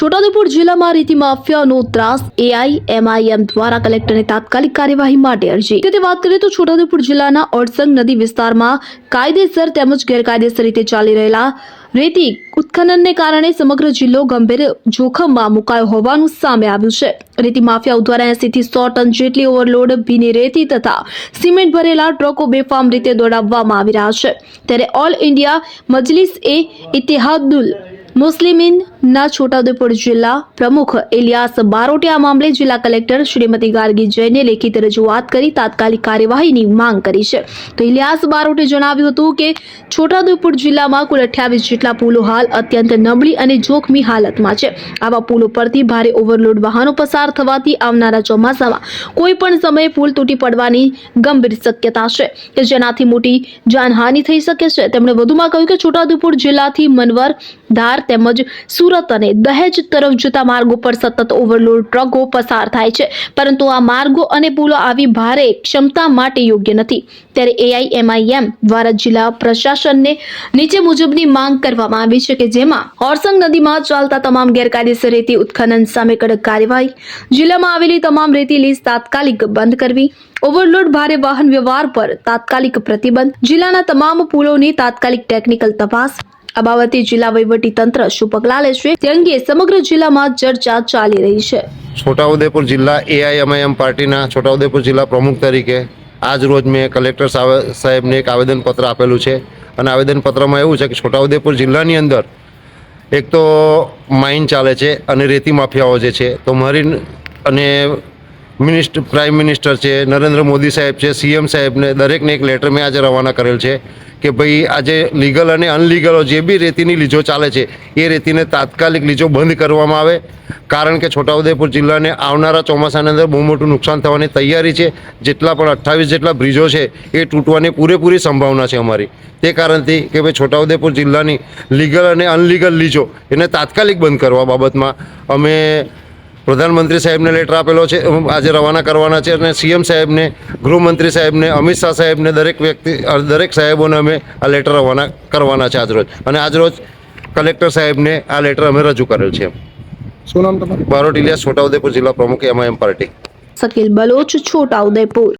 છોટાઉદેપુર જિલ્લામાં રીતિ માફિયાનો ત્રાસ એઆઈ એમઆઈએમ દ્વારા કલેક્ટરને તાત્કાલિક કાર્યવાહી માટે અરજી. તે વાત કરીએ તો છોટાઉદેપુર જિલ્લાના ઓડસંગ નદી વિસ્તારમાં કાયદેસર તેમજ ગેરકાયદેસર રીતે ચાલી રહેલા રેતી ઉત્ખનનને કારણે સમગ્ર જિલ્લો ગંભીર જોખમમાં મુકાયો હોવાનું સામે આવ્યું છે. રેતી માફિયાઓ દ્વારા એસીથી સો ટન જેટલી ઓવરલોડ, ભીની રેતી તથા સિમેન્ટ ભરેલા ટ્રકો બેફામ રીતે દોડાવવામાં આવી રહ્યા છે. ત્યારે ઓલ ઇન્ડિયા મજલિસ એ ઇતિહાદુલ મુસ્લિમીન ના છોટાઉદેપુર જિલ્લા પ્રમુખ ઇલિયાસ બારોટે આ મામલે જિલ્લા કલેક્ટર શ્રીમતી ગાર્ગી જૈને લેખિત રજૂઆત કરી તાત્કાલિક કાર્યવાહીની માંગ કરી છે. તો ઇલિયાસ બારોટે જણાવ્યું હતું કે, છોટાઉદેપુર જિલ્લામાં કુલ અઠ્યાવીસ જેટલા પુલો હાલ અત્યંત નબળી અને જોખમી હાલતમાં છે. આવા પુલો પરથી ભારે ઓવરલોડ વાહનો પસાર થવાથી આવનારા ચોમાસામાં કોઈ પણ સમયે પુલ તૂટી પડવાની ગંભીર શક્યતા છે કે જેનાથી મોટી જાનહાનિ થઈ શકે છે. તેમણે વધુમાં કહ્યું કે, છોટાઉદેપુર જિલ્લાથી મનવર ધાર તેમજ સુરત અને દહેજ તરફ જતા માર્ગો પર સતત ઓવરલોડ ટ્રકો પસાર થાય છે. પરંતુ આ માર્ગો અને પુલો આવી ભારે ક્ષમતા માટે યોગ્ય નથી. ત્યારે એઆઈએમઆઈએમ દ્વારા જિલ્લા પ્રશાસનને નીચે મુજબની માંગ કરવામાં આવી છે કે જેમાં હોરસંગ નદીમાં ચાલતા તમામ ગેરકાયદેસર રેતી ઉત્ખનન સામે કડક કાર્યવાહી, જિલ્લામાં આવેલી તમામ રેતી લીઝ તાત્કાલિક બંધ કરવી, ઓવરલોડ ભારે વાહન વ્યવહાર પર તાત્કાલિક પ્રતિબંધ, જિલ્લાના તમામ પુલોની તાત્કાલિક ટેકનિકલ તપાસ આ બાબતે વહીવટી તંત્ર શું પગલાં લેશે તે અંગે સમગ્ર જિલ્લામાં ચર્ચા ચાલી રહી છે. છોટાઉદેપુર જિલ્લા એઆઈએમઆઈએમ પાર્ટીના છોટાઉદેપુર જિલ્લા પ્રમુખ તરીકે આજ રોજ મેં કલેક્ટર સાહેબને એક આવેદનપત્ર આપેલું છે. અને આવેદનપત્રમાં એવું છે કે છોટાઉદેપુર જિલ્લાની અંદર એક તો માઇન ચાલે છે અને રેતી માફિયાઓ જે છે, તો મરીન અને મિનિસ્ટર પ્રાઇમ મિનિસ્ટર છે, નરેન્દ્ર મોદી સાહેબ છે, સીએમ સાહેબને દરેકને એક લેટર મેં આજે રવાના કરેલ છે. કે ભાઈ આજે લીગલ અને અનલીગલો જે બી રેતીની લીજો ચાલે છે, એ રેતીને તાત્કાલિક લીજો બંધ કરવામાં આવે. કારણ કે છોટાઉદેપુર જિલ્લાને આવનારા ચોમાસાની અંદર બહુ મોટું નુકસાન થવાની તૈયારી છે. જેટલા પણ અઠ્ઠાવીસ જેટલા બ્રિજો છે, એ તૂટવાની પૂરેપૂરી સંભાવના છે અમારી. તે કારણથી કે ભાઈ છોટાઉદેપુર જિલ્લાની લીગલ અને અનલીગલ લીજો એને તાત્કાલિક બંધ કરવા બાબતમાં અમે પ્રધાનમંત્રી સાહેબને લેટર આપેલો છે. આજે રવાના કરવાના છે અને સીએમ સાહેબને ગૃહમંત્રી સાહેબને અમિત શાહ સાહેબને દરેક વ્યક્તિ દરેક સાહેબોને અમે આ લેટર રવાના કરવાના છે આજરોજ. અને આજરોજ કલેક્ટર સાહેબને આ લેટર અમે રજૂ કરેલ છે. શું નામ તમારું? બારોટ ઇલિયાસ છોટાઉદેપુર જિલ્લા પ્રમુખ એમઆઈએમ પાર્ટી. શકીલ બલોચ છોટાઉદેપુર